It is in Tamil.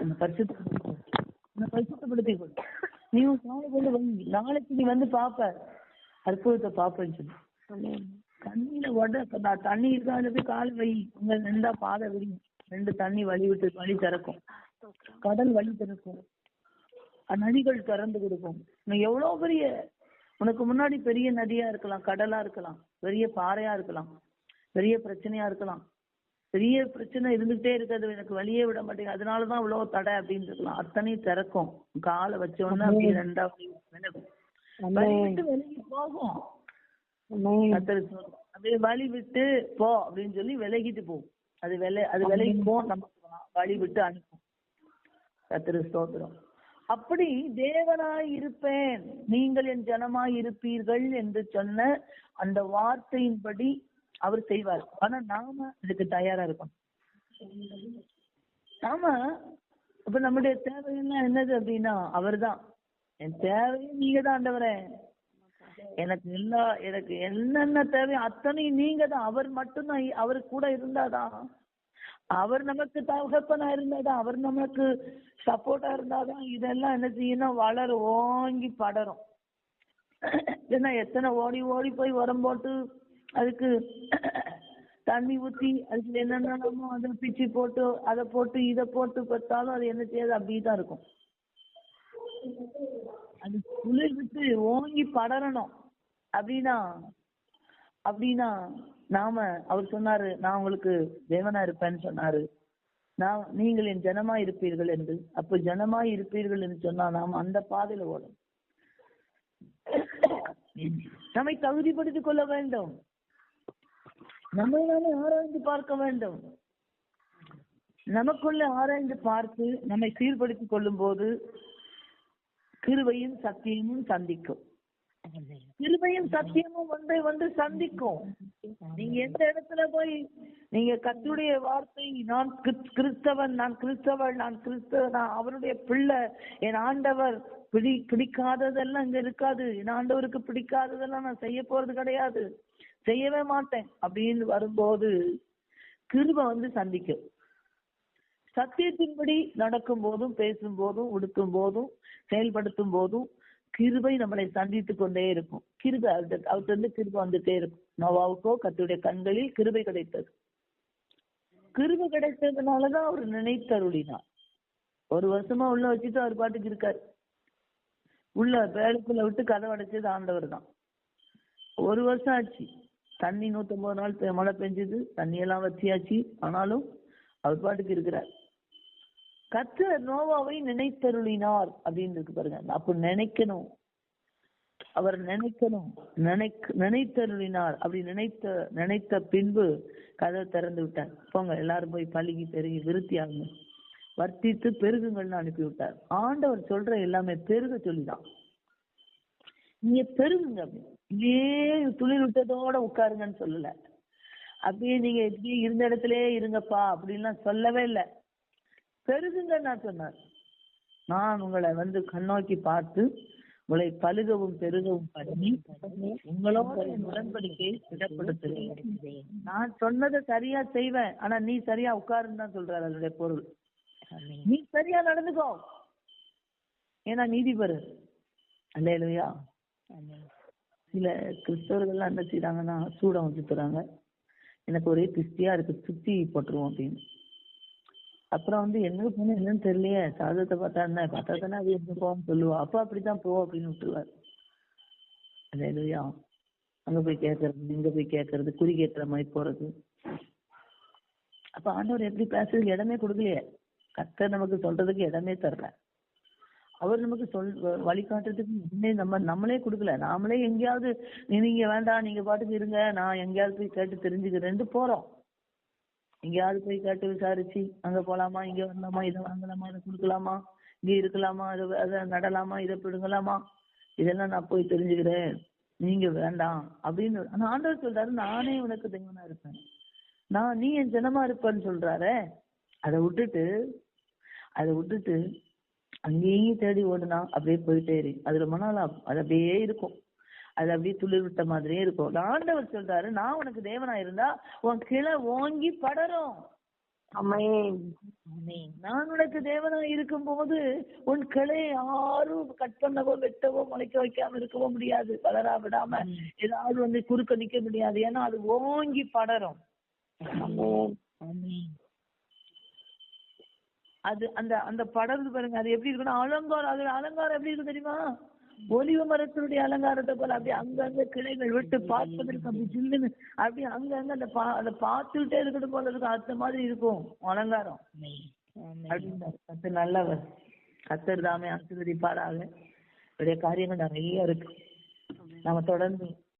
இந்த பரிசுத்த இந்த பரிசுத்தப்படுத்தி கொள் நீ உன் கொண்டு வந்து நாளைக்கு நீ வந்து பாப்ப. அற்புதத்தை பாப்பேன்னு சொல்லி. தண்ணியில உட தண்ணி இருக்காது போய் கால் வை. உங்க ரெண்டா பாதை விரியும் ரெண்டு தண்ணி வழி விட்டு வழி திறக்கும். கடல் வழி திறக்கும். நதிகள் திறந்து கொடுக்கும். நீ எவ்வளவு பெரிய உனக்கு முன்னாடி பெரிய நதியா இருக்கலாம் கடலா இருக்கலாம் பெரிய பாறையா இருக்கலாம் பெரிய பிரச்சனையா இருக்கலாம். பெரிய பிரச்சனை இருந்துகிட்டே இருக்காது. எனக்கு வழியே விட மாட்டேங்குது. அதனாலதான் இவ்வளவு தடை அப்படின்னு இருக்கலாம். அத்தனையும் திறக்கும். காலை வச்ச உடனே அப்படியே ரெண்டா வழி விட்டு விலகி போகும். அப்படியே வழி விட்டு போ அப்படின்னு சொல்லி விலகிட்டு போகும் அது விலை அது விலகி போ நமக்கு வழி விட்டு அனுப்பும். கத்திர ஸ்தோத்திரம். அப்படி தேவனாய் இருப்பேன். நீங்கள் என் ஜனமாய் இருப்பீர்கள் என்று சொன்ன அந்த வார்த்தையின்படி அவர் செய்வார். ஆனா நாம இதுக்கு தயாரா இருக்கணும். நாம இப்ப நம்முடைய தேவையெல்லாம் என்னது அப்படின்னா அவர்தான். என் தேவையும் நீங்க தான் ஆண்டவரே. எனக்கு எல்லா எனக்கு என்னென்ன தேவையோ அத்தனையும் நீங்க தான் அவர் மட்டும்தான் அவர் கூட இருந்தாதான். அவர் நமக்கு தகப்பனா இருந்தாதான் அவர் நமக்கு சப்போர்ட்டா இருந்தாதான் இதெல்லாம் என்ன செய்யணும்? வளர ஓங்கி படரும். ஏன்னா எத்தனை ஓடி ஓடி போய் உரம் போட்டு அதுக்கு தண்ணி ஊத்தி அதுக்கு என்னென்னமோ அதை பிச்சு போட்டு அதை போட்டு இதை போட்டு பார்த்தாலும் அது என்ன செய்யாது அப்படியே தான் இருக்கும். அது குளிர் விட்டு ஓங்கி படரணும். அப்படின்னா அப்படின்னா நாம அவர் சொன்னாரு நான் உங்களுக்கு தேவனா இருப்பேன்னு சொன்னாரு. நான் நீங்கள் என் ஜனமா இருப்பீர்கள் என்று. அப்ப ஜனமா இருப்பீர்கள் என்று சொன்னா நாம் அந்த பாதையில ஓடும் நம்மை தகுதிப்படுத்திக் கொள்ள வேண்டும். நம்மை நாமே ஆராய்ந்து பார்க்க வேண்டும். நமக்குள்ள ஆராய்ந்து பார்த்து நம்மை சீர்படுத்திக் கொள்ளும் போது கிருபையும் சத்தியமும் சந்திக்கும். கிருபையும் சத்தியமும் ஒன்றை வந்து சந்திக்கும். நீங்க எந்த இடத்துல போய் நீங்க கத்துடைய வார்த்தை நான் கிறிஸ்- கிறிஸ்தவன் நான் கிறிஸ்தவள் நான் கிறிஸ்தவ நான் அவருடைய பிள்ளை என் ஆண்டவர் பிடி பிடிக்காததெல்லாம் இங்க இருக்காது. என் ஆண்டவருக்கு பிடிக்காததெல்லாம் நான் செய்ய போறது கிடையாது. செய்யவே மாட்டேன் அப்படின்னு வரும்போது கிருப வந்து சந்திக்கும். சத்தியத்தின்படி நடக்கும் போதும் பேசும் போதும் உடுக்கும் போதும் செயல்படுத்தும் போதும் கிருபை நம்மளை சந்தித்து கொண்டே இருக்கும். கிருபை அவர்கிட்ட இருந்து கிருபை வந்துட்டே இருக்கும். நோவாவுக்கோ கத்துடைய கண்களில் கிருபை கிடைத்தது. கிருபை கிடைத்ததுனாலதான் அவர் நினைத்தருளினார். ஒரு வருஷமா உள்ள வச்சுட்டு அவர் பாட்டுக்கு இருக்காரு. உள்ள வேலைக்குள்ள விட்டு கதவடைச்சது ஆண்டவர் தான் ஒரு வருஷம் ஆச்சு. தண்ணி நூத்தம்பது நாள் பெ- மழை பெஞ்சது தண்ணி எல்லாம் ஆனாலும் அவர் பாட்டுக்கு இருக்கிறார். கத்தர் நோவாவை நினைத்தருளினார் அப்படின்னு இருக்கு பாருங்க. அப்ப நினைக்கணும். அவர் நினைக்கணும். நினைக் நினைத்தருளினார். அப்படி நினைத்த நினைத்த பின்பு கதவை திறந்து விட்டார். போங்க எல்லாரும் போய் பழுகி பெருகி விருத்தி ஆகுங்க. வர்த்தித்து பெருகுங்கள்னு அனுப்பி விட்டார். ஆண்டவர் சொல்ற எல்லாமே பெருக சொல்லிதான். நீங்க பெருகுங்க அப்படின்னு. இப்படியே துளிர் விட்டதோட உட்காருங்கன்னு சொல்லல. அப்படியே நீங்க இப்படியே இருந்த இடத்துலயே இருங்கப்பா அப்படின்லாம் சொல்லவே இல்லை. பெருகுங்க நான் சொன்னார் நான் உங்களை வந்து கண்ணோக்கி பார்த்து உங்களை பழுகவும் பெருகவும் பண்ணி உங்களோட என் உடன்படிக்கையை திடப்படுத்துகிறேன். நான் சொன்னதை சரியா செய்வேன். ஆனா நீ சரியா உட்காருன்னு தான் சொல்றாரு அதனுடைய பொருள். நீ சரியா நடந்துக்கோ. ஏன்னா நீதிபர் அல்லையா சில கிறிஸ்தவர்கள்லாம் என்ன செய்யறாங்கன்னா சூடம் வச்சு எனக்கு ஒரே கிறிஸ்டியா இருக்கு சுத்தி போட்டுருவோம் அப்படின்னு. அப்புறம் வந்து எங்க பொண்ணு என்னன்னு தெரியலையே. சாதத்தை பார்த்தா என்ன? பார்த்தா தானே அது எப்படி போவோம்னு சொல்லுவா. அப்பா அப்படிதான் போ அப்படின்னு விட்டுருவாரு. அல்லையா அங்க போய் கேட்கறது இங்க போய் கேட்கறது குறி கேட்கிற மாதிரி போறது. அப்ப ஆண்டவர் எப்படி பேசுறதுக்கு இடமே கொடுக்கலையே. கர்த்தர் நமக்கு சொல்றதுக்கு இடமே தர்றேன் அவர் நமக்கு சொல் வழிகாட்டுறதுக்கு முன்னே நம்ம நம்மளே கொடுக்கல. நாமளே எங்கேயாவது நீ- நீங்க வேண்டாம் நீங்க பாட்டுக்கு இருங்க. நான் எங்கேயாவது போய் கேட்டு தெரிஞ்சுக்கிறேன்ட்டு போறோம். எங்கேயாவது போய் கேட்டு விசாரிச்சு அங்க போலாமா? இங்க வரலாமா? இதை வாங்கலாமா? இதை கொடுக்கலாமா? இங்க இருக்கலாமா? அதை அதை நடலாமா? இதை பிடுங்கலாமா? இதெல்லாம் நான் போய் தெரிஞ்சுக்கிறேன். நீங்க வேண்டாம். அப்படின்னு ஆனா ஆண்டவர் சொல்றாரு. நானே உனக்கு தெய்வனா இருப்பேன். நான் நீ என் ஜனமா இருப்பேன்னு சொல்றாரு. அதை விட்டுட்டு அதை விட்டுட்டு அங்கேயும் தேடி ஓடுனா அப்படியே போயிட்டே இரு. அது ரொம்ப நாள். அது அப்படியே இருக்கும். அது அப்படியே துளிர் விட்ட மாதிரியே இருக்கும். ஆண்டவர் சொல்றாரு நான் உனக்கு தேவனா இருந்தா உன் கிளை ஓங்கி படரும். நான் உனக்கு தேவனா இருக்கும்போது உன் கிளை யாரும் கட் பண்ணவோ வெட்டவோ முளைக்க வைக்காம இருக்கவோ முடியாது. வளரா விடாம ஏதாவது வந்து குறுக்க நிக்க முடியாது. ஏன்னா அது ஓங்கி படரும். அது அந்த அந்த படர்ந்து பாருங்க அது எப்படி இருக்குன்னா அலங்காரம் அது அலங்காரம் எப்படி இருக்கு தெரியுமா? ஒலிவ மரத்தினுடைய அலங்காரத்தை போல அப்படியே அங்கங்க கிளைகள் விட்டு பார்ப்பதற்கு அப்படி ஜில்லுன்னு அப்படியே அங்கங்க அந்த பா அதை பார்த்துக்கிட்டே இருக்கணும் போல இருக்கும். அந்த மாதிரி இருக்கும் அலங்காரம். ஆமென் அப்படின்னாரு கத்து நல்லவர். கத்தர் தாமே ஆசீர்வதிப்பாராக. இவருடைய காரியங்கள் நிறைய இருக்கு. நாம தொடர்ந்து